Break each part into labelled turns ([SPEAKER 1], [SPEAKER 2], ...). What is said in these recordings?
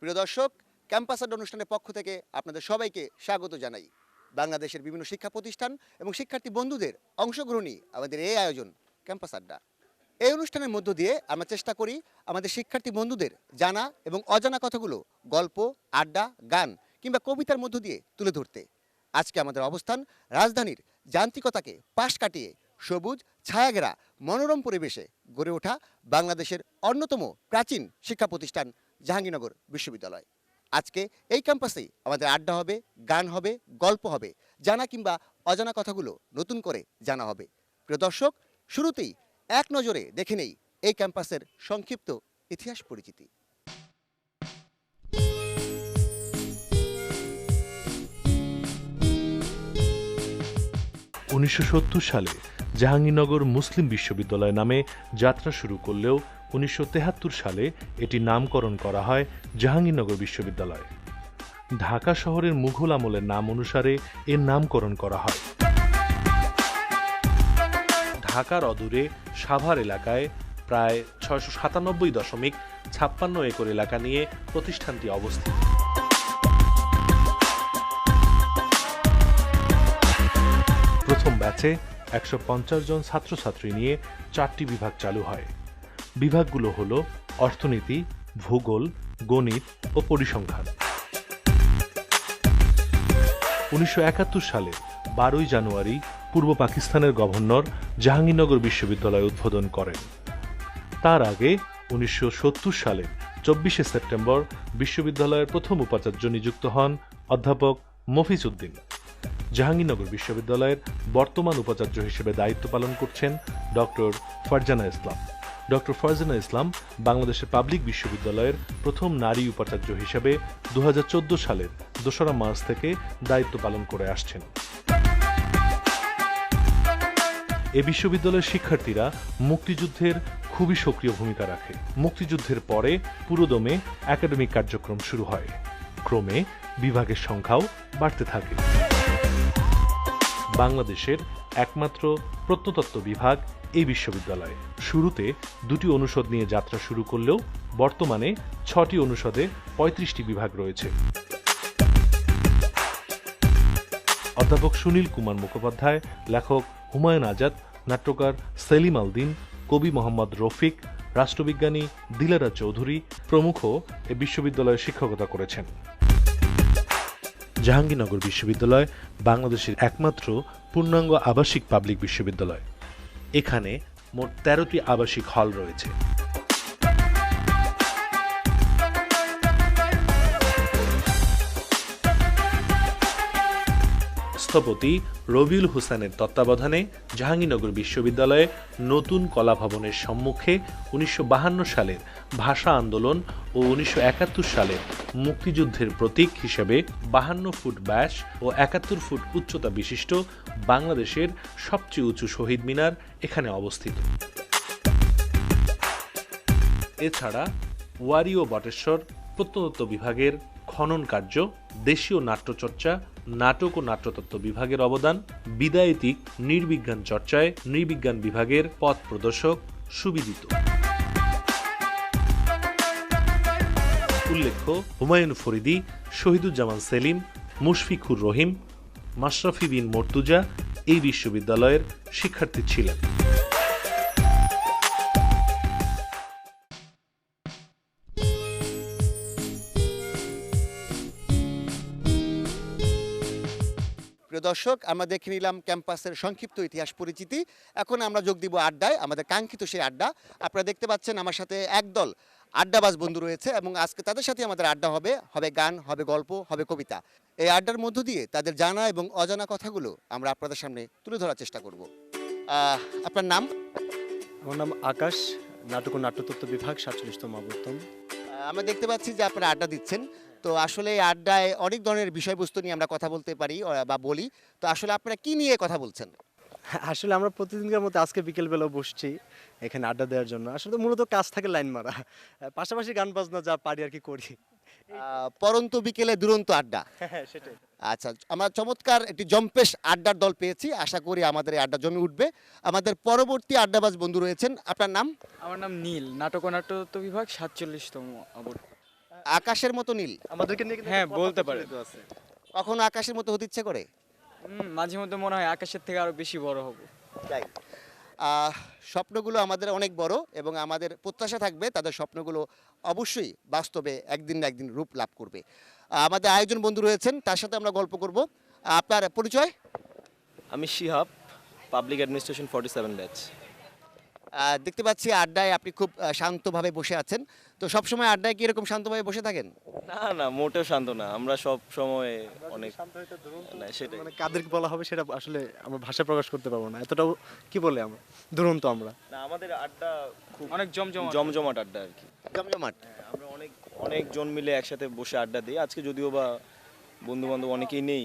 [SPEAKER 1] প্রিয় দর্শক ক্যাম্পাস আড্ডা অনুষ্ঠানের পক্ষ থেকে আপনাদের সবাইকে স্বাগত জানাই বাংলাদেশের বিভিন্ন শিক্ষা প্রতিষ্ঠান এবং শিক্ষার্থী বন্ধুদের অংশগ্রহণই আমাদের এই আয়োজন ক্যাম্পাস আড্ডা এই অনুষ্ঠানের মধ্য দিয়ে আমরা চেষ্টা করি আমাদের শিক্ষার্থী বন্ধুদের জানা এবং অজানা কথাগুলো গল্প আড্ডা গান কিংবা কবিতার মধ্য দিয়ে তুলে ধরতে আজকে আমাদের অবস্থান রাজধানীর যান্ত্রিকতাকে পাশ কাটিয়ে সবুজ ছায়াঘেরা মনোরম পরিবেশে গড়ে ওঠা বাংলাদেশের অন্যতম প্রাচীন শিক্ষা প্রতিষ্ঠান জাহাঙ্গীরনগর বিশ্ববিদ্যালয় আজকে এই ক্যাম্পাসেই আমাদের আড্ডা হবে গান হবে গল্প হবে জানা কিংবা অজানা কথাগুলো নতুন করে জানা হবে প্রিয় দর্শক শুরুতেই এক নজরে দেখে নেই এই ক্যাম্পাসের সংক্ষিপ্ত ইতিহাস পরিচিতি
[SPEAKER 2] উনিশশো সালে জাহাঙ্গীরনগর মুসলিম বিশ্ববিদ্যালয় নামে যাত্রা শুরু করলেও উনিশশো সালে এটি নামকরণ করা হয় জাহাঙ্গীরনগর বিশ্ববিদ্যালয় ঢাকা শহরের মুঘল আমলের নাম অনুসারে এর নামকরণ করা হয় ঢাকার অদূরে সাভার এলাকায় প্রায় ছয়শো সাতানব্বই দশমিক ছাপ্পান্ন একর এলাকা নিয়ে প্রতিষ্ঠানটি অবস্থিত প্রথম ব্যাচে একশো জন ছাত্রছাত্রী নিয়ে চারটি বিভাগ চালু হয় বিভাগগুলো হল অর্থনীতি ভূগোল গণিত ও পরিসংখ্যান উনিশশো সালে বারোই জানুয়ারি পূর্ব পাকিস্তানের গভর্নর জাহাঙ্গীরনগর বিশ্ববিদ্যালয় উদ্বোধন করেন তার আগে উনিশশো সালে চব্বিশে সেপ্টেম্বর বিশ্ববিদ্যালয়ের প্রথম উপাচার্য নিযুক্ত হন অধ্যাপক মফিজ উদ্দিন জাহাঙ্গীরনগর বিশ্ববিদ্যালয়ের বর্তমান উপাচার্য হিসেবে দায়িত্ব পালন করছেন ডক্টর ফারজানা ইসলাম ড ফয়জানা ইসলাম বাংলাদেশের পাবলিক বিশ্ববিদ্যালয়ের প্রথম নারী উপাচার্য হিসেবে দু সালের দোসরা মার্চ থেকে দায়িত্ব পালন করে আসছেন এ বিশ্ববিদ্যালয়ের শিক্ষার্থীরা মুক্তিযুদ্ধের খুবই সক্রিয় ভূমিকা রাখে মুক্তিযুদ্ধের পরে পুরোদমে একাডেমিক কার্যক্রম শুরু হয় ক্রমে বিভাগের সংখ্যাও বাড়তে থাকে বাংলাদেশের একমাত্র প্রত্নতত্ত্ব বিভাগ এই বিশ্ববিদ্যালয় শুরুতে দুটি অনুষদ নিয়ে যাত্রা শুরু করলেও বর্তমানে ছটি অনুষদে পঁয়ত্রিশটি বিভাগ রয়েছে অধ্যাপক সুনীল কুমার মুখোপাধ্যায় লেখক হুমায়ুন আজাদ নাট্যকার সেলিম আলদিন কবি মোহাম্মদ রফিক রাষ্ট্রবিজ্ঞানী দিলারা চৌধুরী প্রমুখ এ বিশ্ববিদ্যালয়ে শিক্ষকতা করেছেন জাহাঙ্গীরনগর বিশ্ববিদ্যালয় বাংলাদেশের একমাত্র পূর্ণাঙ্গ আবাসিক পাবলিক বিশ্ববিদ্যালয় এখানে মোট তেরোটি আবাসিক হল রয়েছে স্থপতি রবিউল হোসেনের তত্ত্বাবধানে জাহাঙ্গীরনগর বিশ্ববিদ্যালয়ে নতুন কলাভবনের সম্মুখে উনিশশো সালের ভাষা আন্দোলন ও উনিশশো সালের মুক্তিযুদ্ধের প্রতীক হিসেবে বাহান্ন ফুট ব্যাস ও একাত্তর ফুট উচ্চতা বিশিষ্ট বাংলাদেশের সবচেয়ে উঁচু শহীদ মিনার এখানে অবস্থিত এছাড়া ওয়ারি ও বটেশ্বর প্রত্নতত্ত্ব বিভাগের খনন কার্য দেশীয় নাট্যচর্চা নাটক ও নাট্যতত্ত্ব বিভাগের অবদান বিদায়তিক নির্বিজ্ঞান চর্চায় নৃবিজ্ঞান বিভাগের পথ প্রদর্শক সুবিদিত উল্লেখ্য হুমায়ুন ফরিদি শহীদুজ্জামান সেলিম মুশফিকুর রহিম মাশরাফি বিন মর্তুজা এই বিশ্ববিদ্যালয়ের শিক্ষার্থী ছিলেন
[SPEAKER 1] দর্শক আমরা দেখে নিলাম ক্যাম্পাসের সংক্ষিপ্ত ইতিহাস পরিচিতি এখন আমরা যোগ দিব আড্ডায় আমাদের কাঙ্ক্ষিত সেই আড্ডা আপনারা দেখতে পাচ্ছেন আমার সাথে একদল আড্ডাবাজ বন্ধু রয়েছে এবং আজকে তাদের সাথে আমাদের আড্ডা হবে হবে গান হবে গল্প হবে কবিতা এই আড্ডার মধ্য দিয়ে তাদের জানা এবং অজানা কথাগুলো আমরা আপনাদের সামনে তুলে ধরার চেষ্টা করব আপনার নাম
[SPEAKER 3] আমার নাম আকাশ নাটক ও নাট্যতত্ত্ব বিভাগ সাতচল্লিশতম অবর্তম
[SPEAKER 1] আমরা দেখতে পাচ্ছি যে আপনারা আড্ডা দিচ্ছেন তো আসলে আড্ডায় অনেক ধরনের বিষয়বস্তু নিয়ে আমরা কথা বলতে পারি বা বলি তো আসলে আপনারা কি নিয়ে কথা বলছেন
[SPEAKER 3] আসলে আমরা প্রতিদিনকার মতো আজকে বিকেলবেলাও বসছি এখানে আড্ডা দেওয়ার জন্য আসলে তো মূলত কাজ থাকে লাইন মারা পাশাপাশি গান বাজনা যা পারি আর কি করি
[SPEAKER 1] পরন্ত বিকেলে দুরন্ত আড্ডা হ্যাঁ, হ্যাঁ, সেটাই আচ্ছা আমরা চমৎকার একটি জম্পেশ আড্ডার দল পেয়েছি আশা করি আমাদের এই আড্ডা জমে উঠবে আমাদের পরবর্তী আড্ডাবাজ বন্ধু রয়েছেন আপনার নাম
[SPEAKER 4] আমার নাম নীল নাটক ও নাট্য বিভাগ সাতচল্লিশতম আবর্তন
[SPEAKER 1] আকাশের মতো নীল
[SPEAKER 4] আমাদেরকে নিয়ে হ্যাঁ বলতে পারে
[SPEAKER 1] কখনো আকাশের মতো হতে ইচ্ছে করে
[SPEAKER 4] মাঝে মধ্যে মনে হয় আকাশের থেকে আরো বেশি বড় হবো তাই
[SPEAKER 1] স্বপ্নগুলো আমাদের অনেক বড় এবং আমাদের প্রত্যাশা থাকবে তাদের স্বপ্নগুলো অবশ্যই বাস্তবে একদিন না একদিন রূপ লাভ করবে আমাদের আয়োজন বন্ধু রয়েছেন তার সাথে আমরা গল্প করব আপনার পরিচয়
[SPEAKER 5] আমি Shihab public administration forty seven batch
[SPEAKER 1] দেখতে পাচ্ছি আড্ডায় আপনি খুব শান্তভাবে বসে আছেন তো সবসময় আড্ডায় কি এরকম শান্তভাবে বসে থাকেন
[SPEAKER 5] না না মোটেও শান্ত না আমরা সব সময় অনেক
[SPEAKER 3] সেটাই মানে কাদেরকে বলা হবে সেটা আসলে আমরা ভাষা প্রকাশ করতে পারবো না এতটাও কি বলে আমরা দুরন্ত আমরা
[SPEAKER 5] না আমাদের আড্ডা খুব অনেক জমজম জমজমাট আড্ডা আর কি
[SPEAKER 1] জমজমাট হ্যাঁ, আমরা
[SPEAKER 5] অনেক অনেকজন মিলে একসাথে বসে আড্ডা দিই আজকে যদিও বা বন্ধু বান্ধব অনেকেই নেই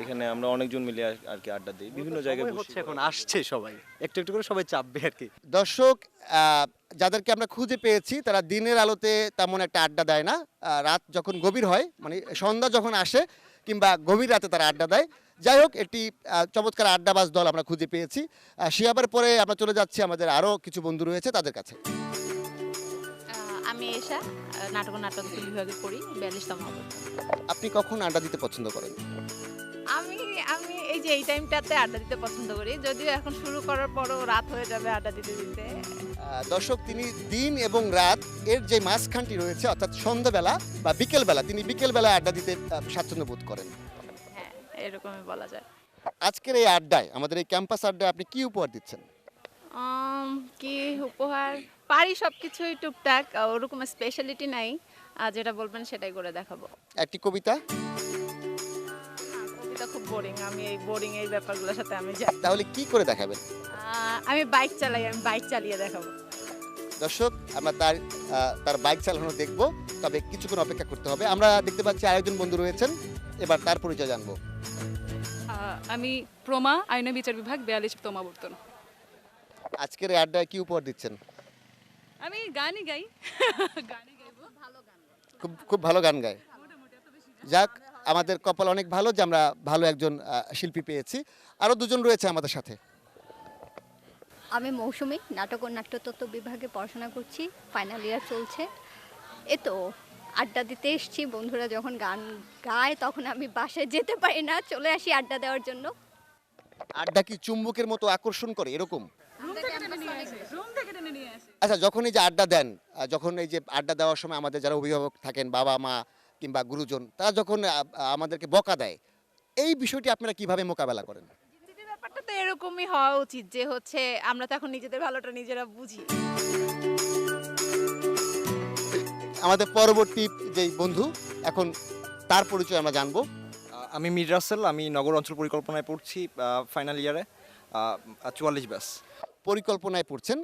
[SPEAKER 5] এখানে আমরা অনেকজন মিলে আর কি আড্ডা দিই বিভিন্ন জায়গায় হচ্ছে
[SPEAKER 1] এখন আসছে সবাই একটু একটু করে সবাই চাপবে আর কি দর্শক যাদেরকে আমরা খুঁজে পেয়েছি তারা দিনের আলোতে তেমন একটা আড্ডা দেয় না রাত যখন গভীর হয় মানে সন্ধ্যা যখন আসে কিংবা গভীর রাতে তারা আড্ডা দেয় যাই হোক একটি চমৎকার আড্ডাবাজ দল আমরা খুঁজে পেয়েছি শিয়াবার পরে আমরা চলে যাচ্ছি আমাদের আরও কিছু বন্ধু রয়েছে তাদের কাছে
[SPEAKER 6] আমি এসা নাটক নাটক বিভাগে পড়ি বিয়াল্লিশতম
[SPEAKER 1] আপনি কখন আড্ডা দিতে পছন্দ করেন
[SPEAKER 6] আমি আমি এই যে এই টাইমটাতে আড্ডা দিতে পছন্দ করি যদিও এখন শুরু করার পরও রাত হয়ে যাবে আড্ডা দিতে দিতে
[SPEAKER 1] দর্শক তিনি দিন এবং রাত এর যে মাঝখানটি রয়েছে অর্থাৎ সন্ধ্যাবেলা বা বিকেলবেলা তিনি বিকেলবেলা আড্ডা দিতে স্বাচ্ছন্দ্য বোধ করেন
[SPEAKER 6] হ্যাঁ এরকমই বলা যায়
[SPEAKER 1] আজকের এই আড্ডায় আমাদের এই ক্যাম্পাস আড্ডায় আপনি কি উপহার দিচ্ছেন
[SPEAKER 6] কি উপহার পারি সবকিছুই টুকটাক ওরকম স্পেশালিটি নাই আর যেটা বলবেন সেটাই করে দেখাবো একটি কবিতা হ্যাঁ, কবিতা খুব বোরিং আমি এই বোরিং এই ব্যাপারগুলোর সাথে আমি যাই
[SPEAKER 1] তাহলে কি করে দেখাবেন
[SPEAKER 6] আমি বাইক চালাই আমি বাইক চালিয়ে দেখাবো
[SPEAKER 1] দর্শক আমরা তার তার বাইক চালানো দেখব তবে কিছুক্ষণ অপেক্ষা করতে হবে আমরা দেখতে পাচ্ছি আরেকজন বন্ধু রয়েছেন এবার তার পরিচয় জানবো
[SPEAKER 7] আমি প্রমা আইন বিচার বিভাগ বিয়াল্লিশতম আবর্তন
[SPEAKER 1] আজকের এই আড্ডায় কি উপহার দিচ্ছেন
[SPEAKER 7] আমি গানই গাই গানই
[SPEAKER 1] গাইবো ভালো গান খুব খুব ভালো গান গায় যাক আমাদের কপাল অনেক ভালো যে আমরা ভালো একজন শিল্পী পেয়েছি আরও দুজন রয়েছে আমাদের সাথে
[SPEAKER 8] আমি মৌসুমি নাটক ও নাট্যতত্ত্ব বিভাগে পড়াশোনা করছি ফাইনাল ইয়ার চলছে এ তো আড্ডা দিতে এসছি বন্ধুরা যখন গান গায় তখন আমি বাসায় যেতে পারি না চলে আসি আড্ডা দেওয়ার জন্য
[SPEAKER 1] আড্ডা কি চুম্বকের মতো আকর্ষণ করে এরকম আচ্ছা যখন এই যে আড্ডা দেন যখন এই যে আড্ডা দেওয়ার সময় আমাদের যারা অভিভাবক থাকেন বাবা মা কিংবা গুরুজন তারা যখন আমাদেরকে বকা দেয় এই বিষয়টি আপনারা কিভাবে মোকাবেলা করেন
[SPEAKER 7] ব্যাপারটা তো এরকমই হওয়া উচিত যে হচ্ছে আমরা তো এখন নিজেদের ভালোটা নিজেরা বুঝি
[SPEAKER 1] আমাদের পরবর্তী যে বন্ধু এখন তার পরিচয় আমরা জানবো
[SPEAKER 5] আমি মির রাসেল আমি নগর অঞ্চল পরিকল্পনায় পড়ছি ফাইনাল ইয়ারে চুয়াল্লিশ ব্যাস
[SPEAKER 1] পরিকল্পনায় পড়ছেন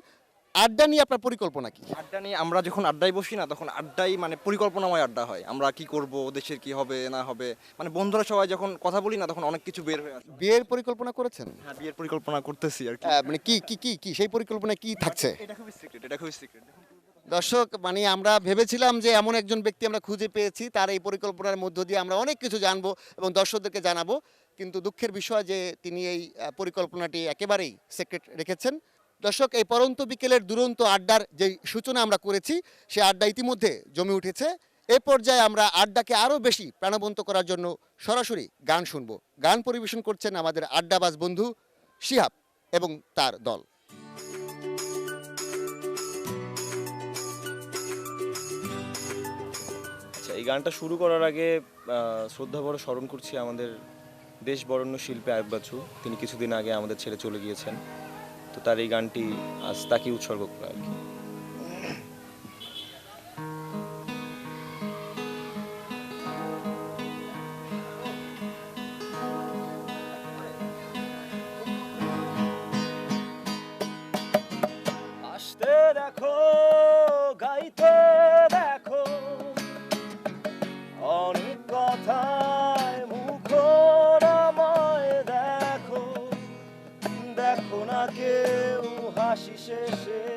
[SPEAKER 1] আড্ডা নিয়ে আপনার পরিকল্পনা কি
[SPEAKER 5] আড্ডা নিয়ে আমরা যখন আড্ডায় বসি না তখন আড্ডাই মানে পরিকল্পনাময় আড্ডা হয় আমরা কি করব দেশের কি হবে না হবে মানে বন্ধুরা সবাই যখন কথা বলি না তখন অনেক কিছু বের হয়ে আসে
[SPEAKER 1] বিয়ের পরিকল্পনা করেছেন
[SPEAKER 5] হ্যাঁ বিয়ের পরিকল্পনা করতেছি আর কি
[SPEAKER 1] হ্যাঁ, মানে কি কি কি কি সেই পরিকল্পনা কি থাকছে এটা খুবই সিক্রেট এটা খুবই সিক্রেট দর্শক মানে আমরা ভেবেছিলাম যে এমন একজন ব্যক্তি আমরা খুঁজে পেয়েছি তার এই পরিকল্পনার মধ্য দিয়ে আমরা অনেক কিছু জানবো এবং দর্শকদেরকে জানাবো কিন্তু দুঃখের বিষয় যে তিনি এই পরিকল্পনাটি একেবারেই সেক্রেট রেখেছেন দর্শক এই পরন্ত বিকেলের দুরন্ত আড্ডার যে সূচনা আমরা করেছি সে আড্ডা ইতিমধ্যে জমে উঠেছে এ পর্যায়ে আমরা আড্ডাকে আরও বেশি প্রাণবন্ত করার জন্য সরাসরি গান শুনব গান পরিবেশন করছেন আমাদের আড্ডাবাজ বন্ধু শিহাব এবং তার দল
[SPEAKER 5] আচ্ছা এই গানটা শুরু করার আগে শ্রদ্ধা বড় স্মরণ করছি আমাদের দেশ বরণ্য শিল্পে আয়ুব বাচ্চু তিনি কিছুদিন আগে আমাদের ছেড়ে চলে গিয়েছেন তো তার এই গানটি আজ তাকে উৎসর্গ করা আর কি she says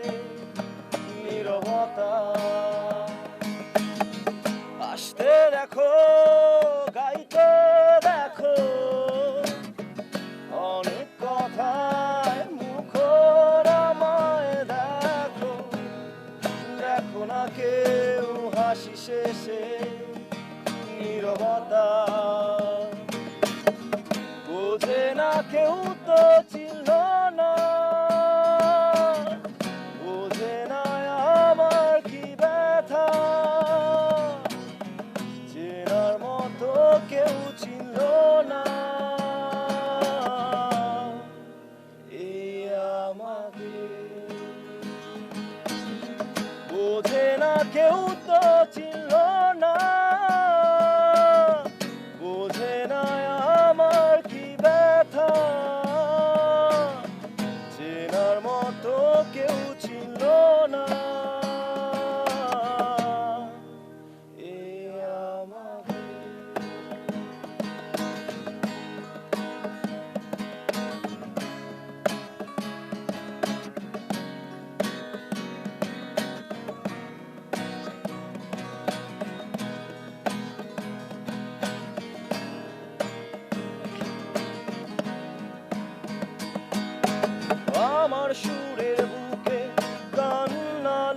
[SPEAKER 9] সুরের বুকে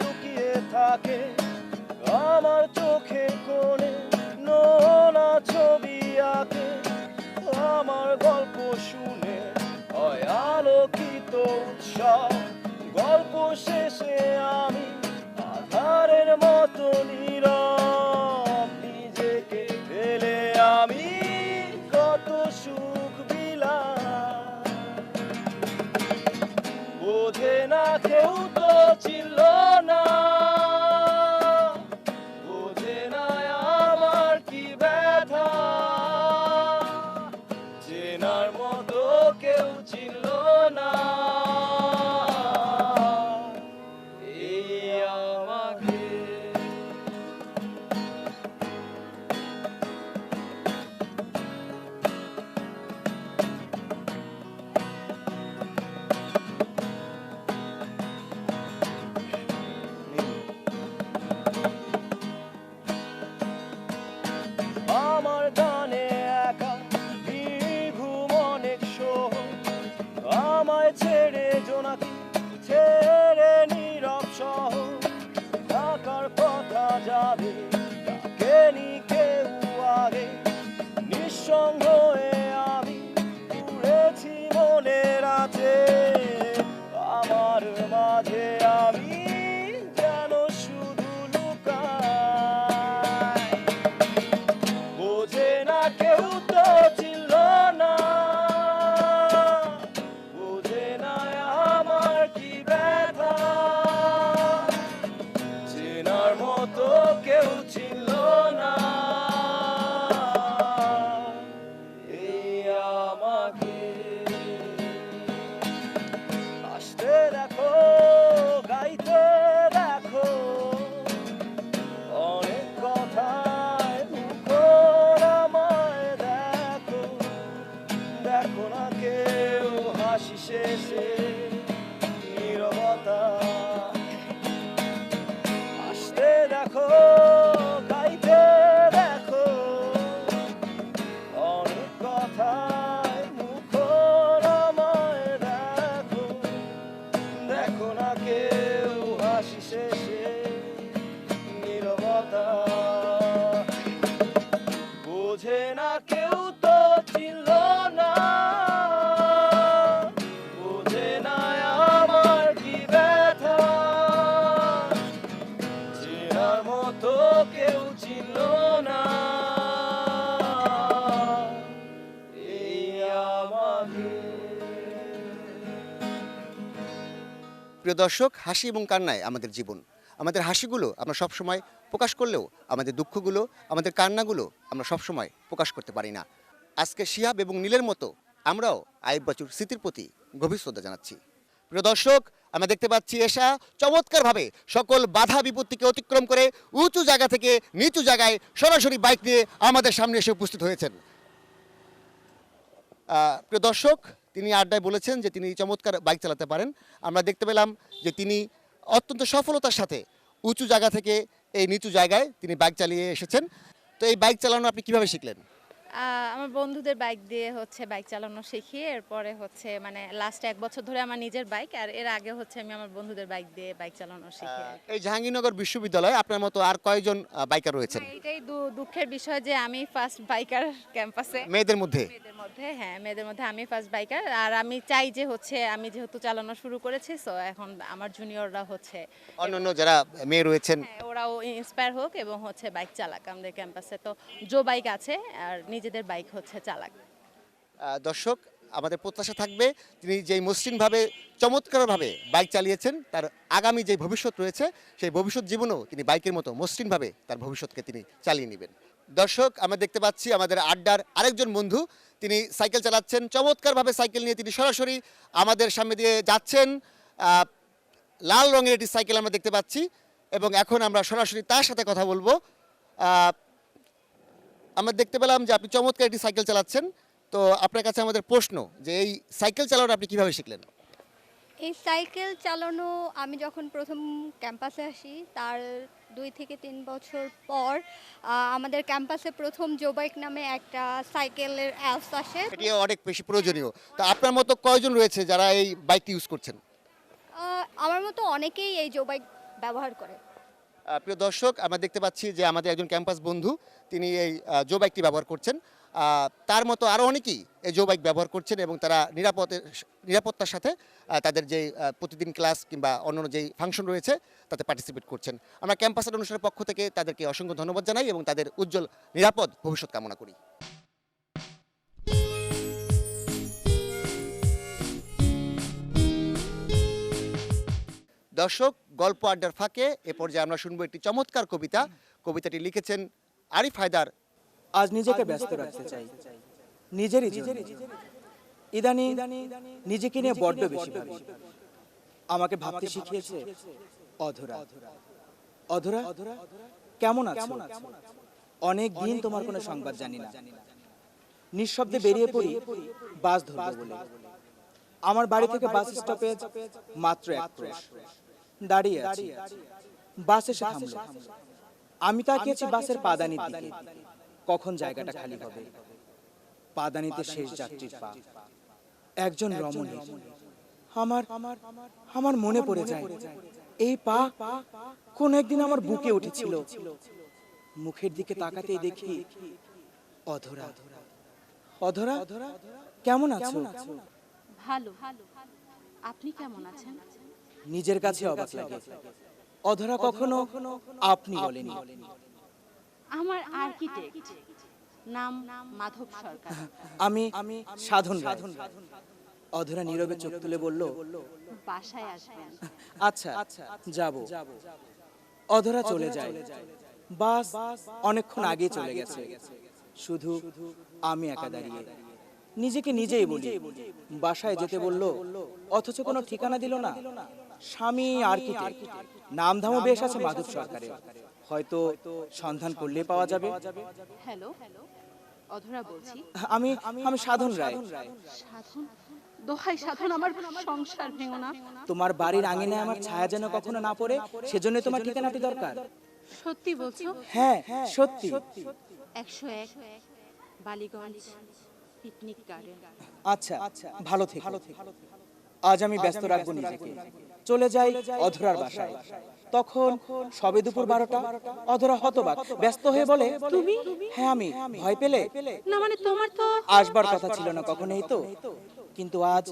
[SPEAKER 9] লুকিয়ে থাকে আমার কোণে নোনা ছবি আঁকে আমার গল্প শুনে হয় আলোকিত উৎসব গল্প শেষে আমি আধারের মতনই eu tô de lona. সঙ্গে আমি উড়েছি মনের আছে Shishese.
[SPEAKER 1] প্রিয় দর্শক হাসি এবং কান্নায় আমাদের জীবন আমাদের হাসিগুলো আমরা সবসময় প্রকাশ করলেও আমাদের দুঃখগুলো আমাদের কান্নাগুলো আমরা সবসময় প্রকাশ করতে পারি না আজকে শিহাব এবং নীলের মতো আমরাও আইব বাচুর স্মৃতির প্রতি গভীর শ্রদ্ধা জানাচ্ছি প্রিয় দর্শক আমরা দেখতে পাচ্ছি এসা চমৎকারভাবে সকল বাধা বিপত্তিকে অতিক্রম করে উঁচু জায়গা থেকে নিচু জায়গায় সরাসরি বাইক নিয়ে আমাদের সামনে এসে উপস্থিত হয়েছেন প্রিয় দর্শক তিনি আড্ডায় বলেছেন যে তিনি চমৎকার বাইক চালাতে পারেন আমরা দেখতে পেলাম যে তিনি অত্যন্ত সফলতার সাথে উঁচু জায়গা থেকে এই নিচু জায়গায় তিনি বাইক চালিয়ে এসেছেন তো এই বাইক চালানো আপনি কিভাবে শিখলেন
[SPEAKER 7] আমার বন্ধুদের বাইক দিয়ে হচ্ছে বাইক চালানো শিখি এরপরে হচ্ছে মানে লাস্ট এক বছর ধরে আমার নিজের বাইক আর এর আগে হচ্ছে আমি আমার বন্ধুদের বাইক দিয়ে বাইক চালানো শিখি
[SPEAKER 1] এই জাহাঙ্গীরনগর বিশ্ববিদ্যালয়ে আপনার মতো আর কয়জন বাইকার রয়েছে
[SPEAKER 7] হ্যাঁ, এটাই দুঃখের বিষয় যে আমি ফার্স্ট বাইকার ক্যাম্পাসে মেয়েদের মধ্যে মধ্যে হ্যাঁ মেয়েদের মধ্যে আমি ফার্স্ট বাইকার আর আমি চাই যে হচ্ছে আমি যেহেতু চালানো শুরু করেছি সো এখন আমার জুনিয়ররা হচ্ছে
[SPEAKER 1] অন্যান্য যারা মেয়ে রয়েছেন হ্যাঁ,
[SPEAKER 7] ওরাও ইন্সপায়ার হোক এবং হচ্ছে বাইক চালাক আমাদের ক্যাম্পাসে তো জো বাইক আছে আর নিজে নিজেদের বাইক হচ্ছে চালাক
[SPEAKER 1] দর্শক আমাদের প্রত্যাশা থাকবে তিনি যেই মসৃণভাবে চমৎকারভাবে বাইক চালিয়েছেন তার আগামী যে ভবিষ্যৎ রয়েছে সেই ভবিষ্যৎ জীবনেও তিনি বাইকের মতো মসৃণভাবে তার ভবিষ্যৎকে তিনি চালিয়ে নেবেন দর্শক আমরা দেখতে পাচ্ছি আমাদের আড্ডার আরেকজন বন্ধু তিনি সাইকেল চালাচ্ছেন চমৎকারভাবে সাইকেল নিয়ে তিনি সরাসরি আমাদের সামনে দিয়ে যাচ্ছেন লাল রঙের একটি সাইকেল আমরা দেখতে পাচ্ছি এবং এখন আমরা সরাসরি তার সাথে কথা বলবো আমরা দেখতে পেলাম যে আপনি চমৎকার একটি সাইকেল চালাচ্ছেন তো আপনার কাছে আমাদের প্রশ্ন যে এই সাইকেল চালানো আপনি কিভাবে শিখলেন
[SPEAKER 6] এই সাইকেল চালানো আমি যখন প্রথম ক্যাম্পাসে আসি তার দুই থেকে তিন বছর পর আমাদের ক্যাম্পাসে প্রথম জোবাইক নামে একটা সাইকেলের অ্যাপস আসে
[SPEAKER 1] এটি অনেক বেশি প্রয়োজনীয় তো আপনার মতো কয়জন রয়েছে যারা এই বাইকটি ইউজ করছেন
[SPEAKER 6] আমার মতো অনেকেই এই জোবাইক ব্যবহার করে
[SPEAKER 1] প্রিয় দর্শক আমরা দেখতে পাচ্ছি যে আমাদের একজন ক্যাম্পাস বন্ধু তিনি এই জো বাইকটি ব্যবহার করছেন তার মতো আরও অনেকেই এই জো বাইক ব্যবহার করছেন এবং তারা নিরাপদে নিরাপত্তার সাথে তাদের যে প্রতিদিন ক্লাস কিংবা অন্য যেই ফাংশন রয়েছে তাতে পার্টিসিপেট করছেন আমরা ক্যাম্পাসের অনুষ্ঠানের পক্ষ থেকে তাদেরকে অসংখ্য ধন্যবাদ জানাই এবং তাদের উজ্জ্বল নিরাপদ ভবিষ্যৎ কামনা করি দর্শক গল্প আড্ডার ফাঁকে এ পর্যায়ে আমরা শুনবো একটি চমৎকার কবিতা কবিতাটি লিখেছেন আরিফ হায়দার
[SPEAKER 10] আজ নিজেকে ব্যস্ত রাখতে চাই নিজেরই ইদানি নিজেকে নিয়ে বড্ড বেশি আমাকে ভাবতে শিখিয়েছে অধরা অধরা কেমন আছো অনেক দিন তোমার কোনো সংবাদ জানি না নিঃশব্দে বেরিয়ে পড়ি বাস ধরবো বলে আমার বাড়ি থেকে বাস স্টপেজ মাত্র এক ক্রোশ দাঁড়িয়ে আছে বাস এসে থামলো আমি তাকিয়েছি বাসের পাদানির দিকে কখন জায়গাটা খালি হবে পাদানিতে শেষ যাত্রীর পা একজন রমণী আমার আমার মনে পড়ে যায় এই পা কোন একদিন আমার বুকে উঠেছিল মুখের দিকে তাকাতেই দেখি অধরা অধরা কেমন আছো
[SPEAKER 11] ভালো আপনি কেমন আছেন
[SPEAKER 10] নিজের কাছে অবাক লাগে অধরা কখনো আপনি বলেনি
[SPEAKER 11] আমার আর্কিটেক্ট নাম মাধব সরকার
[SPEAKER 10] আমি সাধন সাধন অধরা নীরবে চোখ তুলে বলল
[SPEAKER 11] বাসায় আসবেন
[SPEAKER 10] আচ্ছা, আচ্ছা, আচ্ছা যাব অধরা চলে যায় বাস অনেকক্ষণ আগে চলে গেছে শুধু আমি একা দাঁড়িয়ে নিজেকে নিজেই বলি বাসায় যেতে বলল অথচ কোনো ঠিকানা দিল না স্বামী আর আর্কিটেক্ট নামধামও বেশ আছে মাধব সরকারের হয়তো সন্ধান করলে পাওয়া যাবে
[SPEAKER 11] হ্যালো অধরা বলছি
[SPEAKER 10] আমি আমি সাধন রায়
[SPEAKER 11] সাধন দোহাই সাধন আমার সংসার ভেঙো না
[SPEAKER 10] তোমার বাড়ির আঙিনায় আমার ছায়া যেন কখনো না পড়ে সেজন্য তোমার ঠিকানাটি দরকার
[SPEAKER 11] সত্যি বলছো
[SPEAKER 10] হ্যাঁ, হ্যাঁ সত্যি
[SPEAKER 11] একশো এক বালিগঞ্জ পিকনিক গার্ডেন
[SPEAKER 10] আচ্ছা, আচ্ছা ভালো থেকো ভালো থেকে আজ আমি ব্যস্ত রাখবো নিজেকে চলে যাই অধরার বাসায় তখন সবে দুপুর বারোটা অধরা হতবাক ব্যস্ত হয়ে বলে তুমি হ্যাঁ আমি ভয় পেলে
[SPEAKER 11] না মানে তোমার তো
[SPEAKER 10] আসবার কথা ছিল না কখনোই তো কিন্তু আজ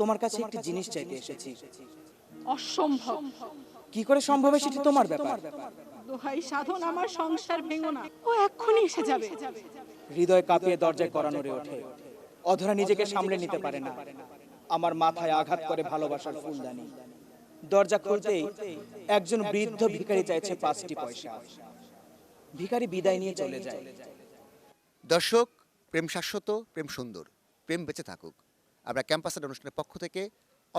[SPEAKER 10] তোমার কাছে একটি জিনিস চাইতে এসেছি
[SPEAKER 11] অসম্ভব
[SPEAKER 10] কি করে সম্ভব সেটি তোমার ব্যাপার
[SPEAKER 11] দোহাই সাধন আমার সংসার ভেঙো না ও এক্ষুনি এসে যাবে
[SPEAKER 10] হৃদয় কাঁপিয়ে দরজায় করানোরে ওঠে অধরা নিজেকে সামলে নিতে পারে না আমার মাথায় আঘাত করে ভালোবাসার ফুলদানি দরজা খুলতেই একজন বৃদ্ধ ভিখারি চাইছে পাঁচটি পয়সা ভিখারি বিদায় নিয়ে চলে যায়
[SPEAKER 1] দর্শক প্রেম শাশ্বত প্রেম সুন্দর প্রেম বেঁচে থাকুক আমরা ক্যাম্পাসের অনুষ্ঠানের পক্ষ থেকে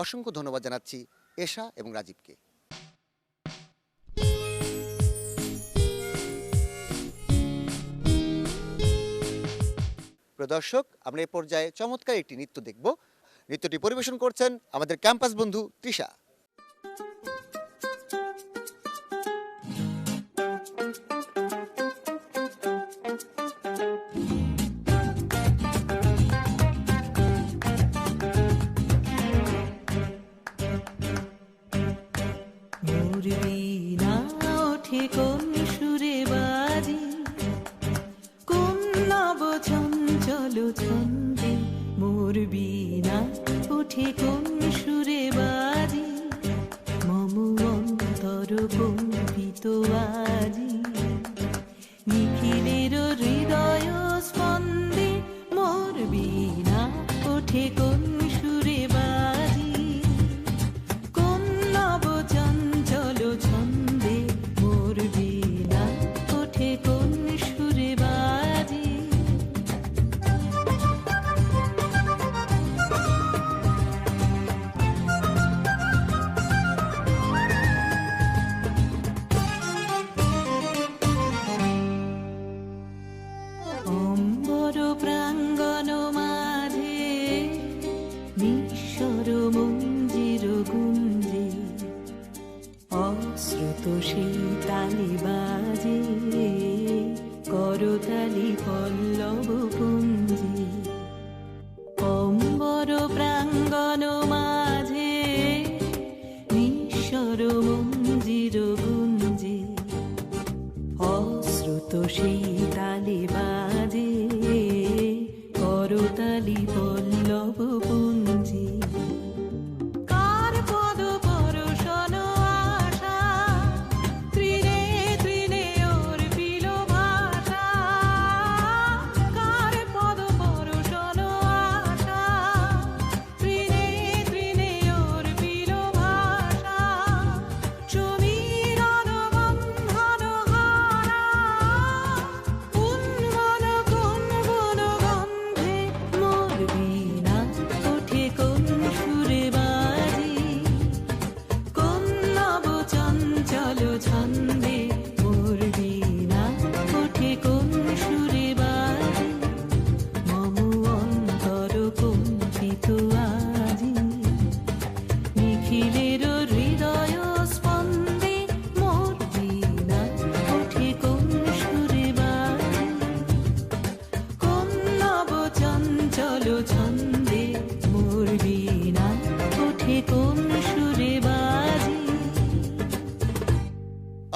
[SPEAKER 1] অসংখ্য ধন্যবাদ জানাচ্ছি এশা এবং রাজীবকে প্রদর্শক আমরা এ পর্যায়ে চমৎকার একটি নৃত্য দেখব নৃত্যটি পরিবেশন করছেন আমাদের ক্যাম্পাস বন্ধু তৃষা you. ঠিকনা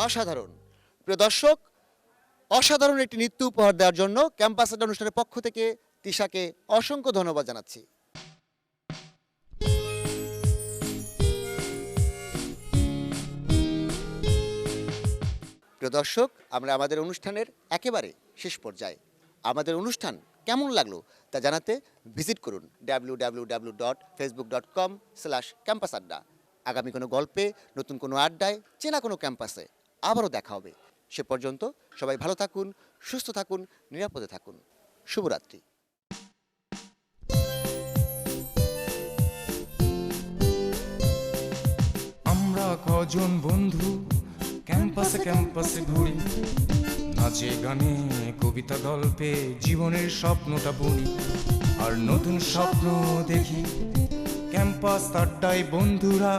[SPEAKER 1] অসাধারণ প্রিয় দর্শক অসাধারণ একটি নৃত্য উপহার দেওয়ার জন্য ক্যাম্পাস অনুষ্ঠানের পক্ষ থেকে তিশাকে অসংখ্য ধন্যবাদ জানাচ্ছি প্রিয় দর্শক আমরা আমাদের অনুষ্ঠানের একেবারে শেষ পর্যায়ে আমাদের অনুষ্ঠান কেমন লাগলো তা জানাতে ভিজিট করুন W W W dot Facebook dot com slash campus Adda আগামী কোনো গল্পে নতুন কোনো আড্ডায় চেনা কোনো ক্যাম্পাসে আবারও দেখা হবে সে পর্যন্ত সবাই ভালো থাকুন সুস্থ থাকুন নিরাপদে থাকুন শুভরাত্রি আমরা কজন বন্ধু ক্যাম্পাসে ক্যাম্পাসে ঘুরি নাচে গানে কবিতা গল্পে জীবনের স্বপ্নটা বলি আর নতুন স্বপ্ন দেখি ক্যাম্পাস তাড্ডায় বন্ধুরা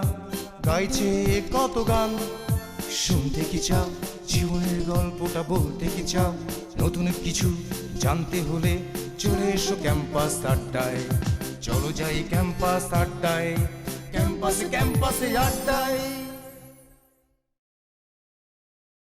[SPEAKER 1] গাইছে কত গান শুনতে কি চাও জীবনের গল্পটা বলতে কি চাও নতুন কিছু জানতে হলে চলে এসো ক্যাম্পাস আড্ডায় চলো যাই ক্যাম্পাস আড্ডায় ক্যাম্পাসে ক্যাম্পাসে আড্ডায়